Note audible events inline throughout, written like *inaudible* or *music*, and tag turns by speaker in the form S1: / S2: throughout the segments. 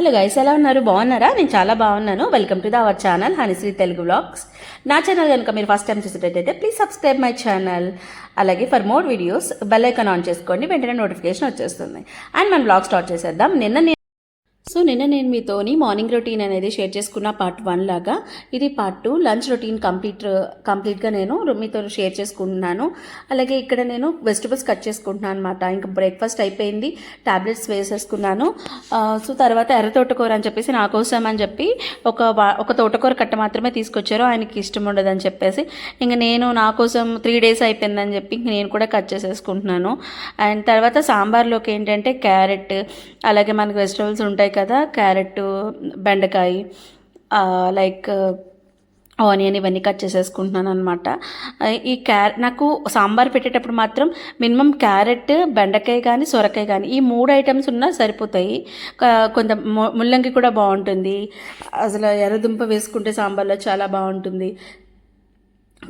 S1: Hello guys ఎలా ఉన్నారు? బాగున్నారా? నేను చాలా బాగున్నాను. Welcome to the our channel Hanishri Telugu vlogs నా ఛానల్ కనుక మీరు ఫస్ట్ టైం చూసేటట్టయితే ప్లీజ్ సబ్స్క్రైబ్ మై ఛానల్ అలాగే for more videos bell icon on చేసుకోండి. వెంటనే నోటిఫికేషన్ వచ్చేస్తుంది. అండ్ మనం బ్లాగ్ స్టార్ట్ చేసేద్దాం. నిన్న నేను సో నిన్న నేను మీతోని మార్నింగ్ రొటీన్ అనేది షేర్ చేసుకున్న పార్ట్ వన్ లాగా ఇది part two. Lunch routine complete కంప్లీట్గా నేను మీతో షేర్ చేసుకుంటున్నాను. అలాగే ఇక్కడ నేను వెజిటబుల్స్ కట్ చేసుకుంటున్నాను అనమాట ఇంకా బ్రేక్ఫాస్ట్ అయిపోయింది టాబ్లెట్స్ వేసేసుకున్నాను. సో తర్వాత ఎర్ర తోటకూర అని చెప్పేసి నా కోసం అని చెప్పి ఒక వా- ఒక తోటకూర కట్ట మాత్రమే తీసుకొచ్చారు. ఆయనకి ఇష్టం ఉండదని చెప్పేసి. ఇంకా నేను నా కోసం త్రీ డేస్ అయిపోయిందని చెప్పి ఇంక నేను కూడా కట్ చేసేసుకుంటున్నాను. అండ్ తర్వాత సాంబార్లోకి ఏంటంటే క్యారెట్ అలాగే మనకి వెజిటబుల్స్ ఉంటాయి కదా క్యారెట్ బెండకాయ లైక్ ఆనియన్ ఇవన్నీ కట్ చేసేసుకుంటున్నాను అనమాట ఈ క్యారెట్ నాకు సాంబార్ పెట్టేటప్పుడు మాత్రం మినిమం క్యారెట్ బెండకాయ కానీ సొరకాయ కానీ ఈ మూడు ఐటమ్స్ ఉన్నా సరిపోతాయి. కొంత ముల్లంగి కూడా బాగుంటుంది. అసలు ఎర్రదుంప వేసుకుంటే సాంబార్లో చాలా బాగుంటుంది.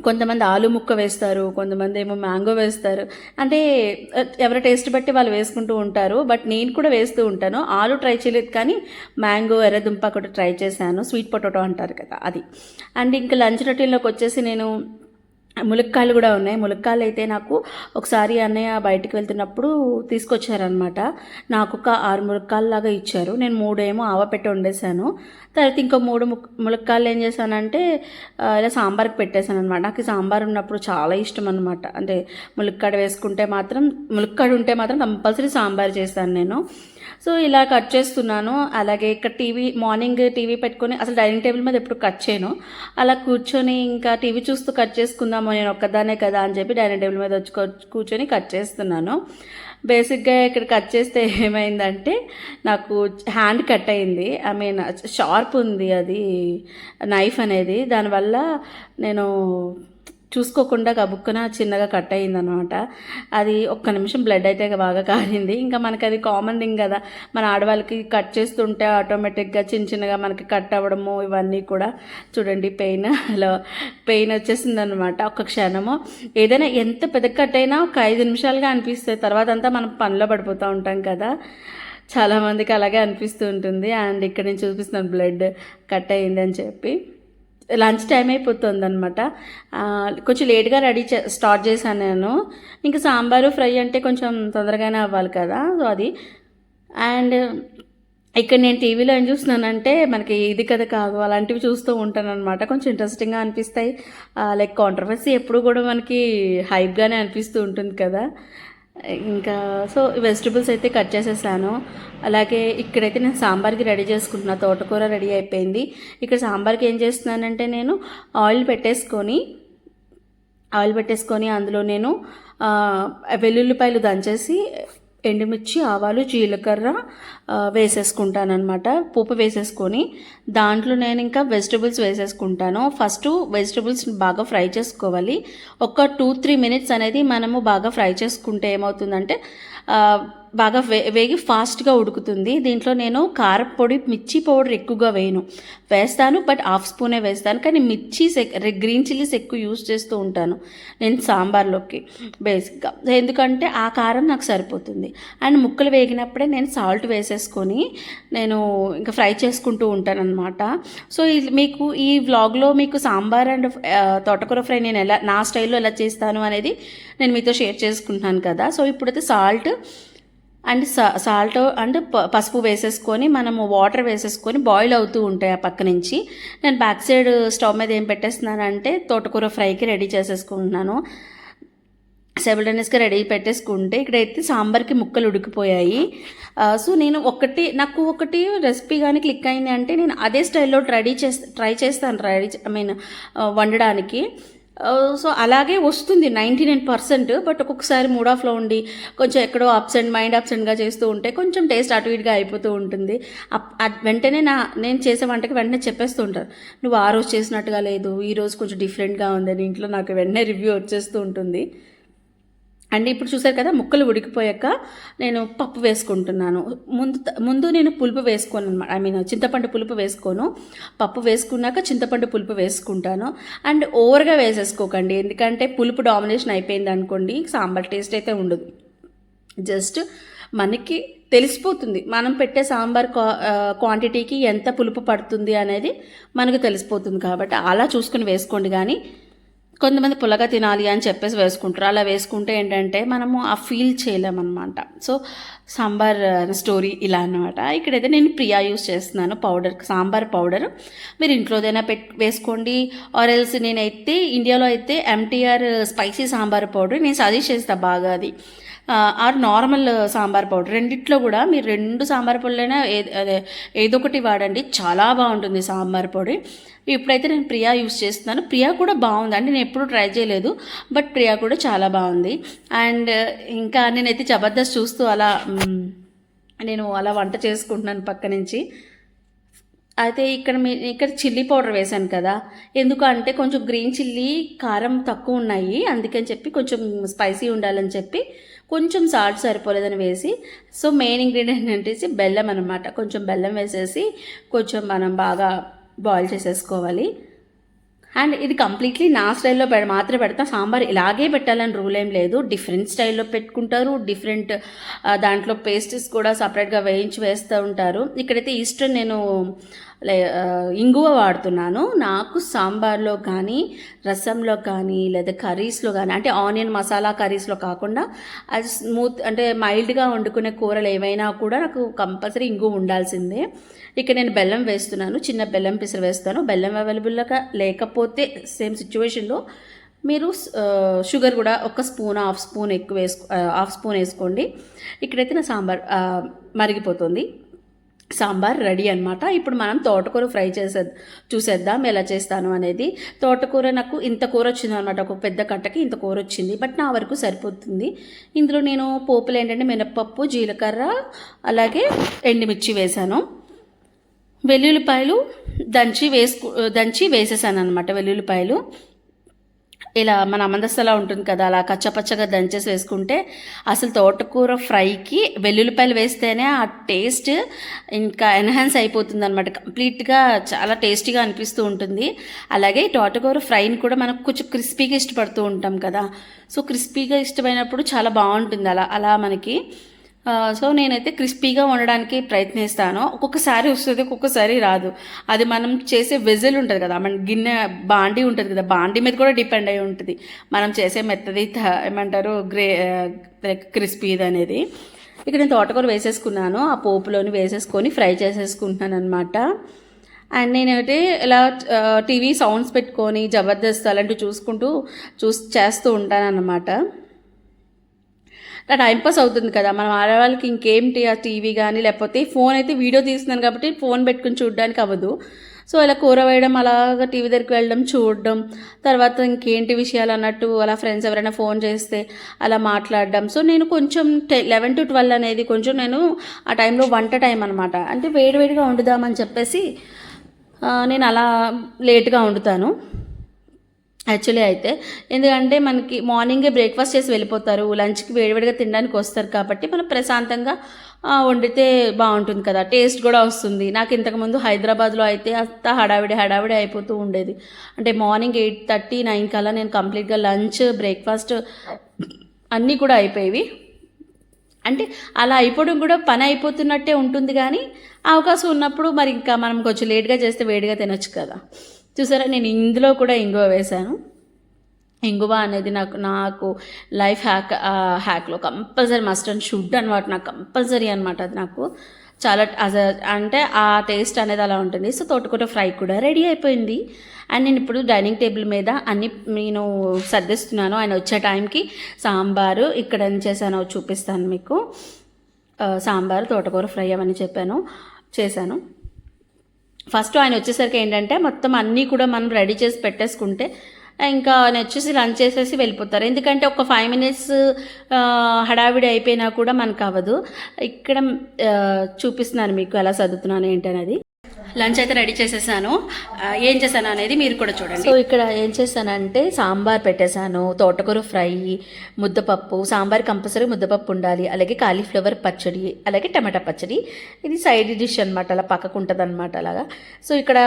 S1: కొంతమంది ఆలు ముక్క వేస్తారు కొంతమంది ఏమో మ్యాంగో వేస్తారు. అంటే ఎవరి టేస్ట్ బట్టి వాళ్ళు వేసుకుంటూ ఉంటారు. బట్ నేను కూడా వేస్తూ ఉంటాను. ఆలు ట్రై చేయలేదు కానీ మ్యాంగో ఎర్రదుంప కూడా ట్రై చేశాను. స్వీట్ పొటాటో అంటారు కదా అది. అండ్ ఇంకా లంచ్ రొటీన్లోకి వచ్చేసి నేను ములక్కాయలు కూడా ఉన్నాయి. ములక్కాయలు అయితే నాకు ఒకసారి అన్నయ్య బయటికి వెళ్తున్నప్పుడు తీసుకొచ్చారనమాట నాకు ఒక ఆరు ములక్కాయలు లాగా ఇచ్చారు. నేను మూడేమో ఆవపెట్టి వండేసాను తర్వాత ఇంకో మూడు ములక్కాయలు ఏం చేశానంటే ఇలా సాంబార్కి పెట్టేశాను అనమాట నాకు సాంబార్ ఉన్నప్పుడు చాలా ఇష్టం అనమాట అంటే ములక్కాడ వేసుకుంటే మాత్రం ములక్కాడ ఉంటే మాత్రం కంపల్సరీ సాంబార్ చేస్తాను నేను. సో ఇలా కట్ చేస్తున్నాను. అలాగే ఇక్కడ టీవీ మార్నింగ్ టీవీ పెట్టుకొని అసలు డైనింగ్ టేబుల్ మీద ఎప్పుడు కట్ చేయను. అలా కూర్చొని ఇంకా టీవీ చూస్తూ కట్ చేసుకుందాము నేను ఒక్కదానే కదా అని చెప్పి డైనింగ్ టేబుల్ మీద వచ్చి కూర్చొని కట్ చేస్తున్నాను. బేసిక్గా ఇక్కడ కట్ చేస్తే ఏమైందంటే నాకు హ్యాండ్ కట్ అయింది. ఐ మీన్ షార్ప్ ఉంది అది నైఫ్ అనేది. దానివల్ల నేను చూసుకోకుండా గబుక్కున చిన్నగా కట్ అయిందనమాట అది ఒక్క నిమిషం బ్లడ్ అయితే బాగా కారింది. ఇంకా మనకి అది కామన్ థింగ్ కదా. మన ఆడవాళ్ళకి కట్ చేస్తుంటే ఆటోమేటిక్గా చిన్న చిన్నగా మనకి కట్ అవ్వడము ఇవన్నీ కూడా చూడండి పెయిన్ అలా పెయిన్ వచ్చేసిందనమాట ఒక్క క్షణము. ఏదైనా ఎంత పెద్ద కట్ అయినా ఒక ఐదు నిమిషాలుగా అనిపిస్తుంది తర్వాత అంతా మనం పనిలో పడిపోతూ ఉంటాం కదా. చాలామందికి అలాగే అనిపిస్తూ ఉంటుంది. అండ్ ఇక్కడ నేను చూపిస్తున్నాను బ్లడ్ కట్ అయిందని అని చెప్పి. లంచ్ టైం అయిపోతుంది అనమాట కొంచెం లేట్గా రెడీ చే స్టార్ట్ చేశాను నేను. ఇంకా సాంబారు ఫ్రై అంటే కొంచెం తొందరగానే అవ్వాలి కదా సో అది. అండ్ ఇక్కడ నేను టీవీలో ఏం చూస్తున్నానంటే మనకి ఇది కథ కాదు అలాంటివి చూస్తూ ఉంటాను అనమాట కొంచెం ఇంట్రెస్టింగ్గా అనిపిస్తాయి. లైక్ కాంట్రవర్సీ ఎప్పుడు కూడా మనకి హైప్గానే అనిపిస్తూ ఉంటుంది కదా. ఇంకా సో వెజిటబుల్స్ అయితే కట్ చేసేసాను. అలాగే ఇక్కడైతే నేను సాంబార్కి రెడీ చేసుకుంటున్నా. తోటకూర రెడీ అయిపోయింది. ఇక్కడ సాంబార్కి ఏం చేస్తున్నానంటే నేను ఆయిల్ పెట్టేసుకొని ఆయిల్ పెట్టేసుకొని అందులో నేను వెల్లుల్లిపాయలు దంచేసి ఎండుమిర్చి ఆవాలు జీలకర్ర ఆ, వేసేసుకుంటానమాట పోపు వేసేసుకొని దాంట్లో నేను ఇంకా వెజిటబుల్స్ వేసేసుకుంటాను. ఫస్ట్ వెజిటబుల్స్ బాగా ఫ్రై చేసుకోవాలి. ఒక టూ త్రీ మినిట్స్ అనేది మనము బాగా ఫ్రై చేసుకుంటే ఏమవుతుందంటే బాగా వే వేగి ఫాస్ట్గా ఉడుకుతుంది. దీంట్లో నేను కారపొడి మిర్చి పౌడర్ ఎక్కువగా వేయను. వేస్తాను బట్ హాఫ్ స్పూనే వేస్తాను. కానీ మిర్చీస్ గ్రీన్ చిల్లీస్ ఎక్కువ యూస్ చేస్తూ ఉంటాను నేను సాంబార్లోకి బేసిక్గా. ఎందుకంటే ఆ కారం నాకు సరిపోతుంది. అండ్ ముక్కలు వేగినప్పుడే నేను సాల్ట్ వేసేసుకొని నేను ఇంకా ఫ్రై చేసుకుంటూ ఉంటాను అనమాట సో మీకు ఈ వ్లాగ్లో మీకు సాంబార్ అండ్ తోటకూర ఫ్రై నేను ఎలా నా స్టైల్లో ఎలా చేస్తాను అనేది నేను మీతో షేర్ చేసుకుంటున్నాను కదా. సో ఇప్పుడైతే సాల్ట్ అండ్ సాల్ట్ అండ్ ప- పసుపు వేసేసుకొని మనము వాటర్ వేసేసుకొని బాయిల్ అవుతూ ఉంటాయి ఆ పక్క నుంచి. నేను బ్యాక్ సైడ్ స్టవ్ మీద ఏం పెట్టేస్తున్నానంటే తోటకూర ఫ్రైకి రెడీ చేసేసుకుంటున్నాను. సెవెల్టనెస్గా రెడీ పెట్టేసుకుంటే ఇక్కడైతే సాంబార్కి ముక్కలు ఉడికిపోయాయి. సో నేను ఒకటి నాకు ఒకటి రెసిపీ కానీ క్లిక్ అయింది అంటే నేను అదే స్టైల్లో రెడీ చేస్తా ట్రై చేస్తాను. రెడీ ఐ మీన్ వండడానికి. Uh, సో అలాగే వస్తుంది నైంటీ నైన్ పర్సెంట్ బట్ ఒక్కొక్కసారి మూడ్ ఆఫ్లో ఉండి కొంచెం ఎక్కడో అబ్సెంట్ మైండ్ అబ్సెంట్గా చేస్తూ ఉంటే కొంచెం టేస్ట్ అటు ఇటుగా అయిపోతూ ఉంటుంది. అప్- వెంటనే నా నేను చేసే వంటకి వెంటనే చెప్పేస్తూ ఉంటారు. నువ్వు ఆ రోజు చేసినట్టుగా లేదు ఈ రోజు కొంచెం డిఫరెంట్గా ఉంది ఇంట్లో నాకు వెంటనే రివ్యూ వచ్చేస్తూ ఉంటుంది. అండ్ ఇప్పుడు చూసారు కదా ముక్కలు ఉడికిపోయాక నేను పప్పు వేసుకుంటున్నాను. ముందు ముందు నేను పులుపు వేసుకోను అనమాట ఐ మీన్ చింతపండు పులుపు వేసుకోను. పప్పు వేసుకున్నాక చింతపండు పులుపు వేసుకుంటాను. అండ్ ఓవర్గా వేసేసుకోకండి. ఎందుకంటే పులుపు డామినేషన్ అయిపోయింది అనుకోండి సాంబార్ టేస్ట్ అయితే ఉండదు. జస్ట్ మనకి తెలిసిపోతుంది. మనం పెట్టే సాంబార్ క్వా- క్వాంటిటీకి ఎంత పులుపు పడుతుంది అనేది మనకు తెలిసిపోతుంది కాబట్టి అలా చూసుకుని వేసుకోండి. కానీ కొంతమంది పుల్లగా తినాలి అని చెప్పేసి వేసుకుంటారు. అలా వేసుకుంటే ఏంటంటే మనము ఆ ఫీల్ చేయలేమన్నమాట. సో సాంబార్ uh, స్టోరీ ఇలా అన్నమాట. ఇక్కడైతే నేను ప్రియా యూస్ చేస్తున్నాను పౌడర్ సాంబార్ పౌడర్ మీరు ఇంట్లోదైనా పెట్ వేసుకోండి. ఆర్ ఎల్స్ నేనైతే ఇండియాలో అయితే MTR spicy uh, sambar powder నేను సజెస్ట్ చేస్తాను బాగా అది. Or normal sambar powder. రెండిట్లో కూడా మీరు రెండు సాంబార్ పొడులైనా అదే ఏదో ఒకటి వాడండి. చాలా బాగుంటుంది సాంబార్ పొడి. ఇప్పుడైతే నేను ప్రియా యూస్ చేస్తున్నాను. ప్రియా కూడా బాగుంది. అంటే నేను ఎప్పుడూ ట్రై చేయలేదు బట్ ప్రియా కూడా చాలా బాగుంది. అండ్ ఇంకా నేనైతే జబర్దస్త్ చూస్తూ అలా నేను అలా వంట చేసుకుంటున్నాను పక్క నుంచి. అయితే ఇక్కడ మీ ఇక్కడ చిల్లీ పౌడర్ వేశాను కదా. ఎందుకు అంటే కొంచెం గ్రీన్ చిల్లీ కారం తక్కువ ఉన్నాయి. అందుకని చెప్పి కొంచెం స్పైసీ ఉండాలని చెప్పి కొంచెం సాల్ట్ సరిపోలేదని వేసి సో మెయిన్ ఇంగ్రీడియంట్ ఏంటేసి బెల్లం అనమాట కొంచెం బెల్లం వేసేసి కొంచెం మనం బాగా బాయిల్ చేసేసుకోవాలి. అండ్ ఇది కంప్లీట్లీ నా స్టైల్లో పెడ మాత్రమే పెడతా. సాంబార్ ఇలాగే పెట్టాలని రూల్ ఏం లేదు. డిఫరెంట్ స్టైల్లో పెట్టుకుంటారు. డిఫరెంట్ దాంట్లో పేస్ట్స్ కూడా సపరేట్గా వేయించి వేస్తూ ఉంటారు. ఇక్కడైతే ఈస్టర్న్ నేను ఇంగువ వాడుతున్నాను. నాకు సాంబార్లో కానీ రసంలో కానీ లేదా కర్రీస్లో కానీ అంటే ఆనియన్ మసాలా కర్రీస్లో కాకుండా అది స్మూత్ అంటే మైల్డ్గా వండుకునే కూరలు ఏవైనా కూడా నాకు కంపల్సరీ ఇంగువ ఉండాల్సిందే. ఇక్కడ నేను బెల్లం వేస్తున్నాను చిన్న బెల్లం పిసరు వేస్తాను. బెల్లం అవైలబుల్గా లేకపోతే సేమ్ సిచ్యువేషన్లో మీరు షుగర్ కూడా ఒక స్పూన్ హాఫ్ స్పూన్ ఎక్కువ వేసుకో హాఫ్ స్పూన్ వేసుకోండి. ఇక్కడైతే నా సాంబార్ మరిగిపోతుంది. సాంబార్ రెడీ అనమాట ఇప్పుడు మనం తోటకూర ఫ్రై చేసే చూసేద్దాం ఎలా చేస్తాను అనేది. తోటకూర నాకు ఇంత కూర వచ్చింది అనమాట ఒక పెద్ద కట్టకి ఇంత కూర వచ్చింది. బట్ నా వరకు సరిపోతుంది. ఇందులో నేను పోపులు ఏంటంటే మినప్పప్పు జీలకర్ర అలాగే ఎండుమిర్చి వేశాను. వెల్లుల్లిపాయలు దంచి వేసుకు దంచి వేసేసాను అనమాట వెల్లుల్లిపాయలు. ఇలా మన అమందస్తలా ఉంటుంది కదా అలా కచ్చపచ్చగా దంచేసి వేసుకుంటే అసలు తోటకూర ఫ్రైకి వెల్లుల్లిపాయలు వేస్తేనే ఆ టేస్ట్ ఇంకా ఎన్హాన్స్ అయిపోతుంది అనమాట కంప్లీట్గా చాలా టేస్టీగా అనిపిస్తూ ఉంటుంది. అలాగే ఈ తోటకూర ఫ్రైని కూడా మనకు కొంచెం క్రిస్పీగా ఇష్టపడుతూ ఉంటాం కదా. సో క్రిస్పీగా ఇష్టమైనప్పుడు చాలా బాగుంటుంది అలా అలా మనకి సో నేనైతే క్రిస్పీగా ఉండడానికి ప్రయత్నిస్తాను. ఒక్కొక్కసారి వస్తుంది ఒక్కొక్కసారి రాదు. అది మనం చేసే వెజిల్ ఉంటుంది కదా మన గిన్నె బాండీ ఉంటుంది కదా బాండీ మీద కూడా డిపెండ్ అయి ఉంటుంది. మనం చేసే మెత్తది ఏమంటారు గ్రే క్రిస్పీది అనేది. ఇక్కడ నేను తోటకూర వేసేసుకున్నాను. ఆ పోపులోని వేసేసుకొని ఫ్రై చేసేసుకుంటున్నాను అనమాట అండ్ నేనైతే ఇలా టీవీ సౌండ్స్ పెట్టుకొని జబర్దస్త్ అలాంటివి చూసుకుంటూ చూస్ చేస్తూ ఉంటాను అన్నమాట నా టైంపాస్ అవుతుంది కదా. మనం ఆడవాళ్ళకి ఇంకేంటి ఆ టీవీ కానీ లేకపోతే ఫోన్ అయితే వీడియో తీస్తున్నాను కాబట్టి ఫోన్ పెట్టుకుని చూడడానికి అవ్వదు. సో ఇలా కూర వేయడం అలాగా టీవీ దగ్గరికి వెళ్ళడం చూడడం తర్వాత ఇంకేంటి విషయాలు అన్నట్టు అలా ఫ్రెండ్స్ ఎవరైనా ఫోన్ చేస్తే అలా మాట్లాడడం. సో నేను కొంచెం లెవెన్ టు ట్వెల్వ్ అనేది కొంచెం నేను ఆ టైంలో వంట టైం అనమాట అంటే వేడివేడిగా వండుదామని చెప్పేసి నేను అలా లేట్గా వండుతాను. యాక్చువల్లీ అయితే ఎందుకంటే మనకి మార్నింగే బ్రేక్ఫాస్ట్ చేసి వెళ్ళిపోతారు లంచ్కి వేడివేడిగా తినడానికి వస్తారు కాబట్టి మనం ప్రశాంతంగా వండితే బాగుంటుంది కదా. టేస్ట్ కూడా వస్తుంది. నాకు ఇంతకుముందు హైదరాబాద్లో అయితే అంత హడావిడి హడావిడి అయిపోతూ ఉండేది. అంటే మార్నింగ్ ఎయిట్ థర్టీ నైన్ కల్లా నేను కంప్లీట్గా లంచ్ బ్రేక్ఫాస్ట్ అన్నీ కూడా అయిపోయేవి. అంటే అలా అయిపోవడం కూడా పని అయిపోతున్నట్టే ఉంటుంది కానీ అవకాశం ఉన్నప్పుడు మరి ఇంకా మనం కొంచెం లేట్గా చేస్తే వేడిగా తినొచ్చు కదా. చూసారా నేను ఇందులో కూడా ఇంగువ వేశాను. ఇంగువ అనేది నాకు నాకు లైఫ్ హ్యాక్ హ్యాక్లో కంపల్సరీ మస్ట్ అండ్ షుడ్ అనమాట నాకు కంపల్సరీ అనమాట అది నాకు. చాలా అస అంటే ఆ టేస్ట్ అనేది అలా ఉంటుంది. సో తోటకూర ఫ్రై కూడా రెడీ అయిపోయింది. అండ్ నేను ఇప్పుడు డైనింగ్ టేబుల్ మీద అన్ని నేను సర్దిస్తున్నాను. ఆయన వచ్చే టైంకి సాంబారు ఇక్కడ ఏం చేశానో చూపిస్తాను మీకు. సాంబారు తోటకూర ఫ్రై అవన్నీ చెప్పాను చేశాను. ఫస్ట్ ఆయన వచ్చేసరికి ఏంటంటే మొత్తం అన్నీ కూడా మనం రెడీ చేసి పెట్టేసుకుంటే ఇంకా ఆయన వచ్చేసి లంచ్ చేసేసి వెళ్ళిపోతారు. ఎందుకంటే ఒక ఫైవ్ మినిట్స్ హడావిడి అయిపోయినా కూడా మనకు అవ్వదు. ఇక్కడ చూపిస్తున్నాను మీకు ఎలా చదువుతున్నాను ఏంటనేది. లంచ్ అయితే రెడీ చేసేసాను. ఏం చేశాను అనేది మీరు కూడా చూడండి. సో ఇక్కడ ఏం చేశానంటే సాంబార్ పెట్టేశాను. తోటకూర ఫ్రై ముద్దపప్పు సాంబార్ కంపల్సరీ ముద్దపప్పు ఉండాలి. అలాగే కాలీఫ్లవర్ పచ్చడి అలాగే టమాటా పచ్చడి. ఇది సైడ్ డిష్ అనమాట అలా పక్కకు ఉంటుంది అనమాట అలాగా. సో ఇక్కడ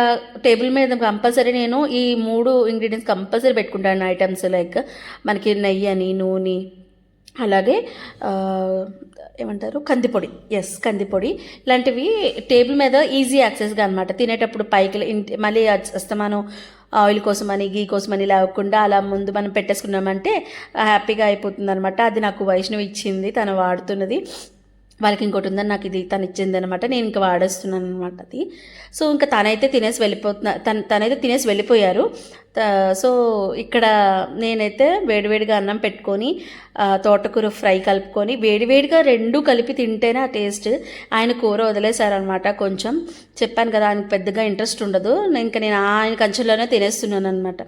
S1: టేబుల్ మీద కంపల్సరీ నేను ఈ మూడు ఇంగ్రీడియంట్స్ కంపల్సరీ పెట్టుకుంటాను ఐటమ్స్ లైక్ మనకి నెయ్యి అని నూనె అలాగే ఏమంటారు? కందిపొడి. ఎస్ కందిపొడి. ఇలాంటివి టేబుల్ మీద ఈజీ యాక్సెస్గా అనమాట తినేటప్పుడు పైకి ఇంటి- మళ్ళీ అస్తమానం ఆయిల్ కోసమని గీ కోసమని లేకుండా అలా ముందు మనం పెట్టేసుకున్నామంటే హ్యాపీగా అయిపోతుంది అనమాట అది నాకు వైష్ణవి ఇచ్చింది తను వాడుతున్నది. వాళ్ళకి ఇంకోటి ఉందని నాకు ఇది తను ఇచ్చింది అనమాట నేను ఇంకా వాడేస్తున్నాను అనమాట అది. సో ఇంకా తనైతే తినేసి వెళ్ళిపోతున్నా తన తనైతే తినేసి వెళ్ళిపోయారు. సో ఇక్కడ నేనైతే వేడివేడిగా అన్నం పెట్టుకొని తోటకూర ఫ్రై కలుపుకొని వేడివేడిగా రెండు కలిపి తింటేనే ఆ టేస్ట్. ఆయన కూర వదిలేశారనమాట కొంచెం. చెప్పాను కదా ఆయనకు పెద్దగా ఇంట్రెస్ట్ ఉండదు. నేను ఇంకా నేను ఆయన కంచెల్లోనే తినేస్తున్నాను అనమాట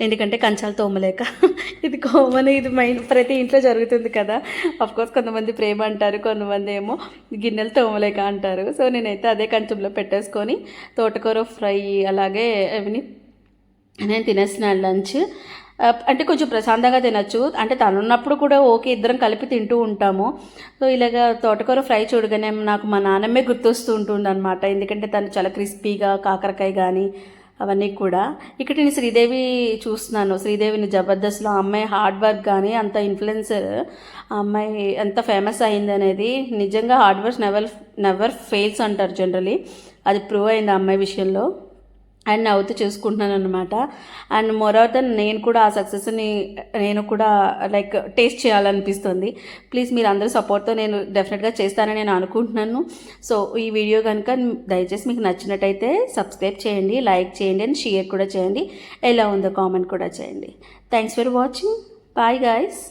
S1: ఎందుకంటే కంచాలు తోమలేక. *laughs* ఇది కోమన్ ఇది మైండ్ ప్రతి ఇంట్లో జరుగుతుంది కదా. అఫ్కోర్స్ కొంతమంది ప్రేమ అంటారు కొంతమంది ఏమో గిన్నెలు తోమలేక అంటారు. సో నేనైతే అదే కంచంలో పెట్టేసుకొని తోటకూర ఫ్రై అలాగే అవన్నీ నేను తినేస్తున్నాను లంచ్ అంటే కొంచెం ప్రశాంతంగా తినచ్చు. అంటే తను ఉన్నప్పుడు కూడా ఓకే ఇద్దరం కలిపి తింటూ ఉంటాము. సో ఇలాగ తోటకూర ఫ్రై చూడగానే నాకు మా నాన్నమ్మే గుర్తొస్తూ ఉంటుంది అనమాట ఎందుకంటే తను చాలా క్రిస్పీగా కాకరకాయ కానీ అవన్నీ కూడా. ఇక్కడ నేను శ్రీదేవి చూస్తున్నాను. శ్రీదేవిని జబర్దస్త్లో అమ్మాయి హార్డ్ వర్క్ కానీ అంత ఇన్ఫ్లుయెన్సర్ ఆ అమ్మాయి ఎంత ఫేమస్ అయింది అనేది నిజంగా hard work never never fails అంటారు జనరలీ. అది ప్రూవ్ అయింది ఆ అమ్మాయి విషయంలో. అండ్ నవ్వుతూ చూసుకుంటున్నాను అనమాట అండ్ మోరవర్ దెన్ నేను కూడా ఆ సక్సెస్ని నేను కూడా లైక్ టేస్ట్ చేయాలనిపిస్తుంది. ప్లీజ్ మీరు అందరూ సపోర్ట్తో నేను డెఫినెట్గా చేస్తానని నేను అనుకుంటున్నాను. సో ఈ వీడియో కనుక దయచేసి మీకు నచ్చినట్టయితే సబ్స్క్రైబ్ చేయండి లైక్ చేయండి అండ్ షేర్ కూడా చేయండి. ఎలా ఉందో కామెంట్ కూడా చేయండి. Thanks for watching. Bye guys.